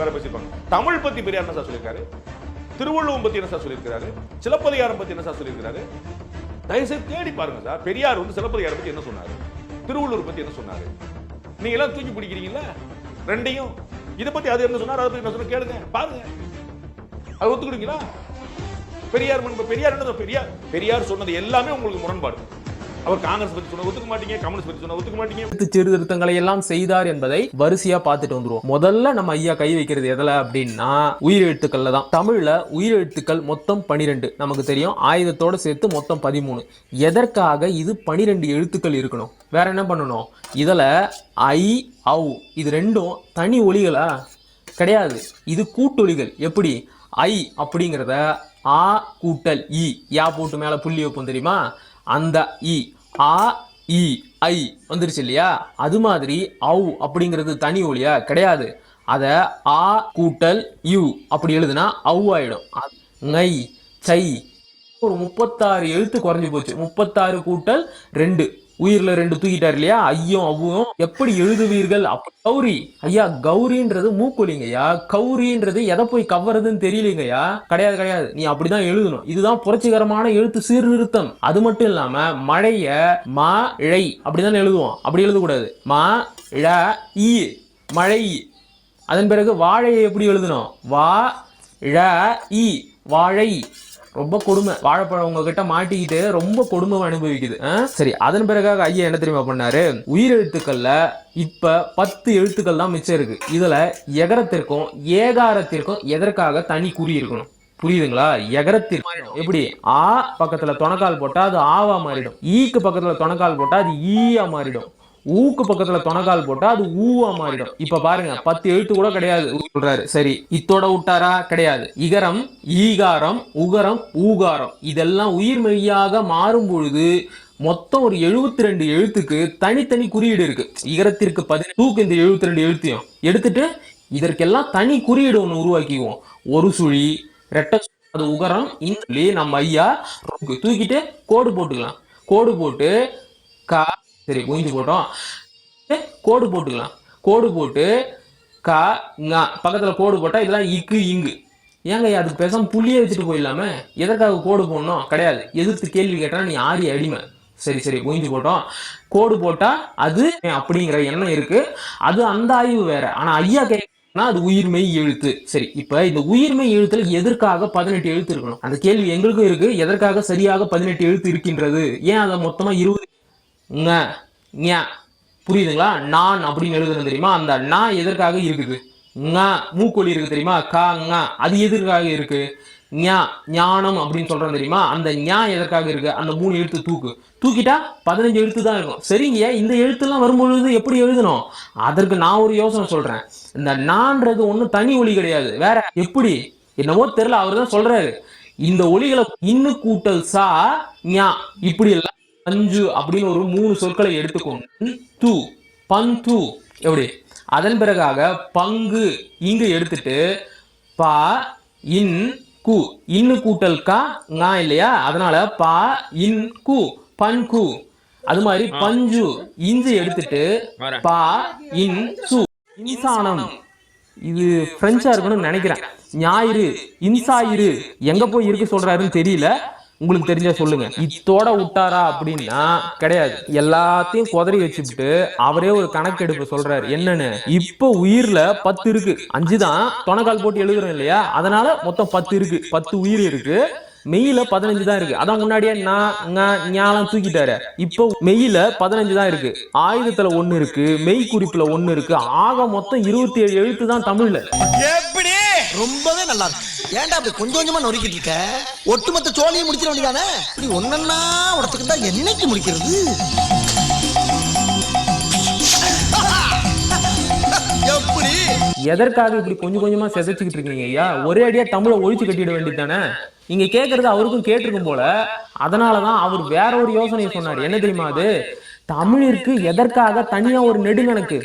வேற பேசிப்பாங்க. தமிழ் பத்தி பெரியார் என்ன சார் சொல்லியிருக்காரு? திருவள்ளுவம் பத்தி என்ன சார் சொல்லியிருக்காரு சிலப்பதிகாரம் பத்தி என்ன சார் சொல்லியிருக்காரு தயவுசெய்து தேடி பாருங்க சார். பெரியார் வந்து சிலப்பதிகாரம் பத்தி என்ன சொன்னாரு? திருவள்ளுவர் பத்தி என்ன சொன்னாரு? நீங்க எல்லாம் தூக்கி பிடிக்கிறீங்களா ரெண்டையும். இதை பத்தி அது என்ன சொன்னார்? அதை பத்தி என்ன சொன்ன கேளுங்க. பாருங்க. அது ஒத்துக்கிடுங்களா பெரியார் முன்பு பெரியார் என்ன பெரியார் பெரியார் சொன்னது எல்லாமே உங்களுக்கு முரண்பாடு. அவர் காங்கிரஸ் பத்தி சொன்ன ஒத்துக்க மாட்டீங்க கம்யூனிஸ்ட் பத்தி சொன்ன ஒத்துக்க மாட்டீங்க. சீர்திருத்தங்களை எல்லாம் செய்தார் என்பதை வரிசையா பார்த்துட்டு வந்துருவோம். முதல்ல நம்ம ஐயா கை வைக்கிறது எதுல அப்படின்னா உயிரெழுத்துக்கள்ல தான். தமிழ்ல உயிரெழுத்துக்கள் மொத்தம் பனிரெண்டு. நமக்கு தெரியும் ஆயுதத்தோட சேர்த்து மொத்தம் பதிமூணு. எதற்காக இது பனிரெண்டு எழுத்துக்கள் இருக்கணும்? வேற என்ன பண்ணணும்? இதுல ஐ ஔ இது ரெண்டும் தனி ஒலிகளா? கிடையாது. இது கூட்டொலிகள். எப்படி? ஐ அப்படிங்கிறத ஆ கூட்டல் இ. யா போட்டு மேல புள்ளி வைப்போம் தெரியுமா? அந்த இ ஆ இ ஐ வந்துருச்சு இல்லையா? அது மாதிரி ஔ அப்படிங்கிறது தனி ஒளியா கிடையாது. அதை ஆ கூட்டல் யூ அப்படி எழுதுனா அவ் ஆயிடும். ஐ சை. ஒரு முப்பத்தாறு எழுத்து குறைஞ்சி போச்சு. முப்பத்தாறு கூட்டல் ரெண்டு. உயிர்ல ரெண்டு தூக்கிட்டார் இல்லையா? ஐயும் அவ்வும் எப்படி எழுதுவீர்கள்? கௌரி. ஐயா கௌரின்றது மூக்கொலிங்கய்யா. கௌரின்றது எதை போய் கவறதுன்னு தெரியலங்கய்யா? கிடையாது கிடையாது. நீ அப்படிதான் எழுதணும். இதுதான் புரட்சிகரமான எழுத்து சீர்திருத்தம். அது மட்டும் இல்லாம மழைய மா இழை அப்படிதான் எழுதுவோம். அப்படி எழுதக்கூடாது. மா இழ ஈ மழை. அதன் பிறகு வாழையை எப்படி எழுதணும்? வா இழ இ வாழை. ரொம்ப கொடுமை. வாழைப்பழம் உங்ககிட்ட மாட்டிக்கிட்டு ரொம்ப கொடுமை அனுபவிக்குது. ஆ? சரி அதன் பிறகாக ஐயா என்ன தெரியுமா பண்ணாரு? உயிரெழுத்துக்கள்ல இப்ப பத்து எழுத்துக்கள் தான் மிச்சம் இருக்கு. இதுல எகரத்திற்கும் ஏகாரத்திற்கும் எதற்காக தனி குறி இருக்கணும்? புரியுதுங்களா? எகரத்திற்கு எப்படி? ஆ பக்கத்துல தொணக்கால் போட்டா அது ஆவா மாறிடும். ஈக்கு பக்கத்துல தொணக்கால் போட்டா அது ஈயா மாறிடும். ஊக்கு பக்கத்துல தொணக்கால் போட்டா அது ஊவா மாறிடும். இப்ப பாருங்க பத்து எழுத்து கூட கிடையாது. சொல்றாரு. சரி இத்தோட விட்டாரா கிடையாது. இகரம் ஈகாரம் உகரம் ஊகாரம். இதெல்லாம் உயிர்மெய்யாக மாறும் பொழுது மொத்தம் ஒரு 72 ரெண்டு எழுத்துக்கு தனித்தனி குறியீடு இருக்கு. இகரத்திற்கு பதினெட்டு தூக்கு இந்த 72 ரெண்டு எழுத்தையும் எடுத்துட்டு இதற்கெல்லாம் தனி குறியீடு ஒன்று உருவாக்கிக்குவோம். ஒரு சுழி ரெட்டை அது உகரம் இந்த சொல்லி நம்ம ஐயா தூக்கிட்டு கோடு போட்டுக்கலாம். கோடு போட்டு கா சரி குஞ்சு போட்டோம். கோடு போட்டுக்கலாம். கோடு போட்டு கா ங பக்கத்துல கோடு போட்டா இதெல்லாம் இக்கு இங்கு. ஏங்க அதுக்கு பேசாமல் புள்ளியே வச்சுட்டு போயிடலாமே? எதற்காக கோடு போடணும்? கிடையாது. எதிர்த்து கேள்வி கேட்டால் நீ ஆரி அடிமை. சரி சரி குஞ்சு போட்டோம். கோடு போட்டா அது அப்படிங்கிற எண்ணம் இருக்கு. அது அந்த ஆய்வு வேற. ஆனா ஐயா கேட்கனா அது உயிர்மெய் எழுத்து. சரி இப்ப இந்த உயிர்மெய் எழுத்துல எதற்காக பதினெட்டு எழுத்து இருக்கணும்? அந்த கேள்வி எங்களுக்கும் இருக்கு. எதற்காக சரியாக பதினெட்டு எழுத்து இருக்கின்றது? ஏன் அதை மொத்தமா இருபது ங ஞ. புரியுதுங்களா? நான் அப்படின்னு எழுதுறது தெரியுமா? அந்த நா எதற்காக இருக்குது? ங மூக்கொலி இருக்கு தெரியுமா? கா ங. அது எதற்காக இருக்கு? ஞா ஞானம் அப்படின்னு சொல்றோம் தெரியுமா? அந்த ஞா எதற்காக இருக்கு? அந்த மூணு எழுத்து தூக்கு. தூக்கிட்டா பதினஞ்சு எழுத்து தான் இருக்கும். சரிங்க இந்த எழுத்துலாம் வரும்பொழுது எப்படி எழுதணும்? அதற்கு நான் ஒரு யோசனை சொல்றேன். இந்த நான்றது ஒண்ணும் தனி ஒலி கிடையாது. வேற எப்படி? என்னவோ தெரியல அவர் தான் சொல்றாரு. இந்த ஒலிகளை இன்னு கூட்டல் சா ஞா. இப்படி எல்லாம் பஞ்சு அப்படின்னு ஒரு மூணு சொற்களை எடுத்துக்கொண்டு து பந்து எப்படி? அதன் பிறகாக பங்கு இங்கு எடுத்துட்டு பா இன் கு. இன்னு கூட்டல் கா ngா இல்லையா? அதனால பா இன் கு பன்கு அது மாதிரி பஞ்சு இஞ்சு எடுத்துட்டு பா இன் சு. இன்சானம். இது பிரெஞ்சா இருக்குன்னு நினைக்கிறேன். ஞாயிறு இன்சாயிரு எங்க போய் இருக்கு சொல்றாருன்னு தெரியல. உங்களுக்கு தெரிஞ்சா சொல்லுங்க. இத்தோட விட்டாரா அப்படின்னா கிடையாது. எல்லாத்தையும் குதறி வச்சுட்டு அவரே ஒரு கணக்கெடுப்பு சொல்றாரு. என்னன்னு? இப்ப உயிர்ல பத்து இருக்கு. அஞ்சு தான் தொணக்கால் போட்டு எழுதுறோம் இல்லையா? அதனால மொத்தம் பத்து இருக்கு. பத்து உயிர் இருக்கு. மெயில பதினஞ்சு தான் இருக்கு. அதான் முன்னாடியே நான் ஞாலம் தூக்கிட்டாரு. இப்போ மெயில பதினஞ்சு தான் இருக்கு. ஆயுதத்துல ஒண்ணு இருக்கு. மெய் குறிப்புல ஒண்ணு இருக்கு. ஆக மொத்தம் இருபத்தி ஏழு எழுத்து தான் தமிழ்ல. எப்படி? ரொம்பவே நல்லா இருக்கு. ஏன்டா அப்படி கொஞ்சம் கொஞ்சமா நொறுக்கிட்டு இருக்க? ஒட்டுமொத்த சோழியை முடிச்சிட வேண்டியதானே? இப்படி ஒன்னொன்னா உடத்துக்கிட்டா என்னைக்கு முடிக்கிறது? எப்படி? எதற்காக இப்படி கொஞ்சம் கொஞ்சமா செதைச்சுக்கிட்டு இருக்கீங்க ஐயா? ஒரே அடியா தமிழை ஒழிச்சு கட்டிட வேண்டியதானே நீங்க கேக்குறது அவருக்கும் கேட்டிருக்கும் போல. அதனாலதான் அவர் வேற ஒரு யோசனையை சொன்னார். என்ன தெரியுமா அது? தமிழிற்கு எதற்காக தனியா ஒரு நெடுங்கணக்கு?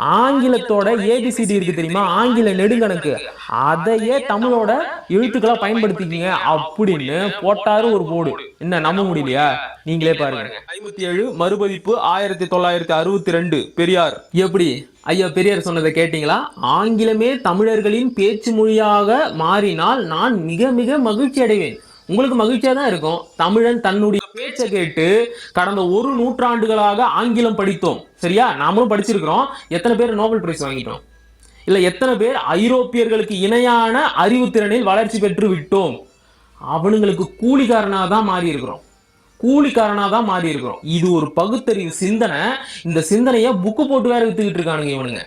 ஆங்கிலத்தோட ஏபிசிடி இருக்கு தெரியுமா? ஆங்கில நெடுங்கணக்கு. அதையே தமிழோட எழுத்துக்களா பயன்படுத்திக்கிங்க அப்படின்னு போட்டாரு ஒரு போடு என்ன நம்ப முடியலையா? நீங்களே பாருங்க. ஐம்பத்தி ஏழு மறுபதிப்பு ஆயிரத்தி தொள்ளாயிரத்தி அறுபத்தி ரெண்டு பெரியார். எப்படி? ஐயா பெரியார் சொன்னதை கேட்டீங்களா? ஆங்கிலமே தமிழர்களின் பேச்சு மொழியாக மாறினால் நான் மிக மிக மகிழ்ச்சி அடைவேன் உங்களுக்கு மகிழ்ச்சியா தான் இருக்கும். தமிழன் தன்னுடைய பேச்சை கேட்டு கடந்த ஒரு நூற்றாண்டுகளாக ஆங்கிலம் படித்தோம். சரியா? நாமளும் படிச்சிருக்கிறோம். எத்தனை பேர் நோபல் பிரைஸ் வாங்கிட்டோம்? இல்ல எத்தனை பேர் ஐரோப்பியர்களுக்கு இணையான அறிவுத்திறனில் வளர்ச்சி பெற்று விட்டோம்? அவனுங்களுக்கு கூலிக்காரனா தான் மாறி இருக்கிறோம் கூலிக்காரனா தான் மாறி இருக்கிறோம் இது ஒரு பகுத்தறிவு சிந்தனை. இந்த சிந்தனையை புக்கு போட்டு வேற வித்துக்கிட்டு இருக்கானுங்க இவனுங்க.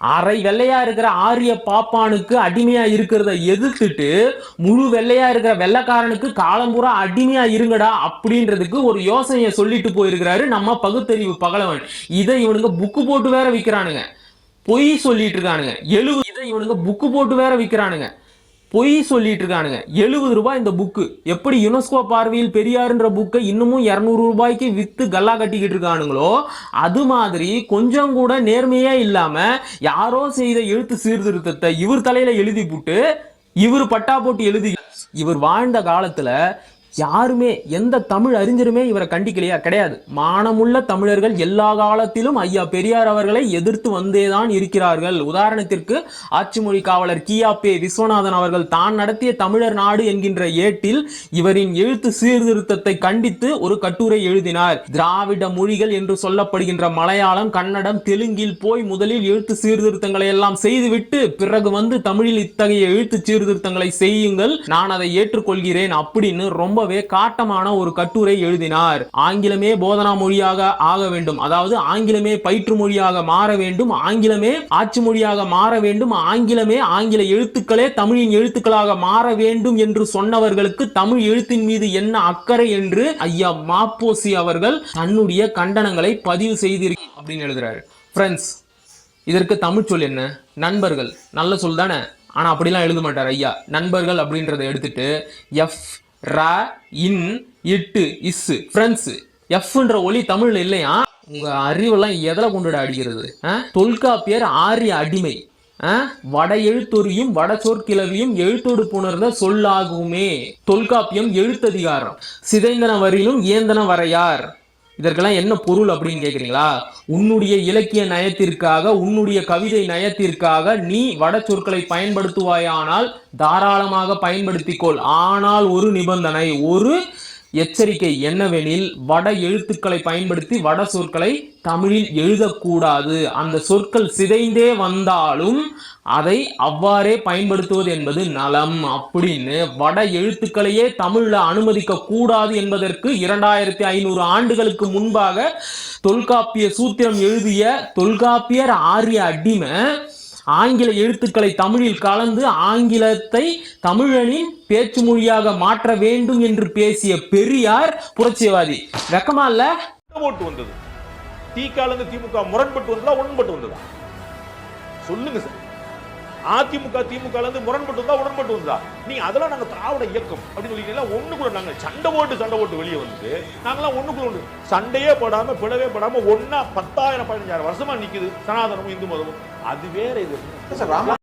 அரை வெள்ளையா இருக்கிற ஆரிய பாப்பானுக்கு அடிமையா இருக்கிறத எதிர்த்துட்டு முழு வெள்ளையா இருக்கிற வெள்ளைக்காரனுக்கு காலம்பூரா அடிமையா இருங்கடா அப்படின்றதுக்கு ஒரு யோசனையை சொல்லிட்டு போயிருக்கிறாரு நம்ம பகுத்தறிவு பகலவன். இதை இவனுங்க புக்கு போட்டு வேற விற்கிறானுங்க பொய் சொல்லிட்டு இருக்கானுங்க. எழுபது இதை இவனுங்க புக்கு போட்டு வேற விற்கிறானுங்க பொய் சொல்லிட்டு இருக்கானுங்க எழுபது ரூபாய் இந்த புக்கு எப்படி யுனெஸ்கோ பார்வையில் பெரியாருன்ற புக்கை இன்னமும் இரநூறு ரூபாய்க்கு வித்து கல்லா கட்டிக்கிட்டு இருக்கானுங்களோ அது மாதிரி கொஞ்சம் கூட நேர்மையே இல்லாம யாரோ செய்த எழுத்து சீர்திருத்தத்தை இவர் தலையில எழுதி போட்டு இவர் பட்டா போட்டு எழுதி இவர் வாழ்ந்த காலத்துல யாருமே எந்த தமிழ் அறிஞருமே இவரை கண்டிக்கலையா? கிடையாது. மானமுள்ள தமிழர்கள் எல்லா காலத்திலும் ஐயா பெரியார் அவர்களை எதிர்த்து வந்தேதான் இருக்கிறார்கள். உதாரணத்திற்கு ஆட்சிமொழி காவலர் கியாப்பே விஸ்வநாதன் அவர்கள் தான் நடத்திய தமிழர் நாடு என்கின்ற ஏட்டில் இவரின் எழுத்து சீர்திருத்தத்தை கண்டித்து ஒரு கட்டுரை எழுதினார். திராவிட மொழிகள் என்று சொல்லப்படுகின்ற மலையாளம் கன்னடம் தெலுங்கில் போய் முதலில் எழுத்து சீர்திருத்தங்களை எல்லாம் செய்துவிட்டு பிறகு வந்து தமிழில் இத்தகைய எழுத்து சீர்திருத்தங்களை செய்யுங்கள் நான் அதை ஏற்றுக்கொள்கிறேன் அப்படின்னு ரொம்ப ரொம்பவே காட்டமான ஒரு கட்டுரை எழுதினார். ஆங்கிலமே போதனா மொழியாக ஆக வேண்டும். அதாவது ஆங்கிலமே பயிற்று மொழியாக மாற வேண்டும். ஆங்கிலமே ஆட்சி மொழியாக மாற வேண்டும். ஆங்கிலமே ஆங்கில எழுத்துக்களே தமிழின் எழுத்துக்களாக மாற வேண்டும் என்று சொன்னவர்களுக்கு தமிழ் எழுத்தின் மீது என்ன அக்கறை என்று ஐயா மாப்போசி அவர்கள் தன்னுடைய கண்டனங்களை பதிவு செய்திருக்க அப்படின்னு எழுதுறாரு. ஃப்ரெண்ட்ஸ் இதற்கு தமிழ் சொல் என்ன? நண்பர்கள். நல்ல சொல் தானே? ஆனா அப்படிலாம் எழுத மாட்டார் ஐயா. நண்பர்கள் அப்படின்றத எடுத்துட்டு எஃப் ர இன் இட்டு இஸ்ஸு ஃப்ரெண்ட்ஸு. எஃப்ன்ற ஒலி தமிழில் இல்லையா? உங்கள் அறிவெல்லாம் எதில் கொண்டுட அடிக்கிறது? ஆ? தொல்காப்பியர் ஆரிய அடிமை. ஆ? வட எழுத்துறையும் வட சொற்கிளவியும் எழுத்தோடு புணர்ந்த சொல்லாகுமே. தொல்காப்பியம் எழுத்ததிகாரம். சிதைந்தன வரையிலும் ஏந்தன வரையார். இதற்கெல்லாம் என்ன பொருள் அப்படின்னு கேட்குறீங்களா உன்னுடைய இலக்கிய நயத்திற்காக உன்னுடைய கவிதை நயத்திற்காக நீ வட சொற்களை பயன்படுத்துவாயானால் தாராளமாக பயன்படுத்திக்கொள். ஆனால் ஒரு நிபந்தனை ஒரு எச்சரிக்கை என்னவெனில் வட எழுத்துக்களை பயன்படுத்தி வட சொற்களை தமிழில் எழுதக்கூடாது. அந்த சொற்கள் சிதைந்தே வந்தாலும் அதை அவ்வாறே பயன்படுத்துவது என்பது நலம். அப்படின்னு வட எழுத்துக்களையே தமிழில் அனுமதிக்க கூடாது என்பதற்கு இரண்டாயிரத்தி ஐநூறு ஆண்டுகளுக்கு முன்பாக தொல்காப்பிய சூத்திரம் எழுதிய தொல்காப்பியர் ஆரிய அடிமை ஆங்கில எழுத்துக்களை தமிழில் கலந்து ஆங்கிலத்தை தமிழனின் பேச்சு மொழியாக மாற்ற வேண்டும் என்று பேசிய பெரியார் புரட்சிவாதி. வெக்கமா இல்ல? ஓட்டு வந்தது. திகால திமுக முரண்பட்டு வந்ததா உடன்பட்டு வந்ததா? சொல்லுங்க சார். அதிமுக திமுக இருந்து முரண்பட்டு வந்தா உடன்பட்டு இருந்தா நீங்க அதெல்லாம் நாங்க திராவிட இயக்கம் அப்படின்னு சொல்லிட்டீங்களா ஒண்ணு கூட நாங்க சண்டை ஓட்டு சண்டை ஓட்டு வெளியே வந்து நாங்களாம் ஒண்ணு கூட ஒண்ணு சண்டையே படாம பிளவே படாம ஒன்னா பத்தாயிரம் பதினஞ்சாயிரம் வருஷமா நிக்குது சனாதனமும் இந்து மதமும். அது வேற இது. சார் ராமா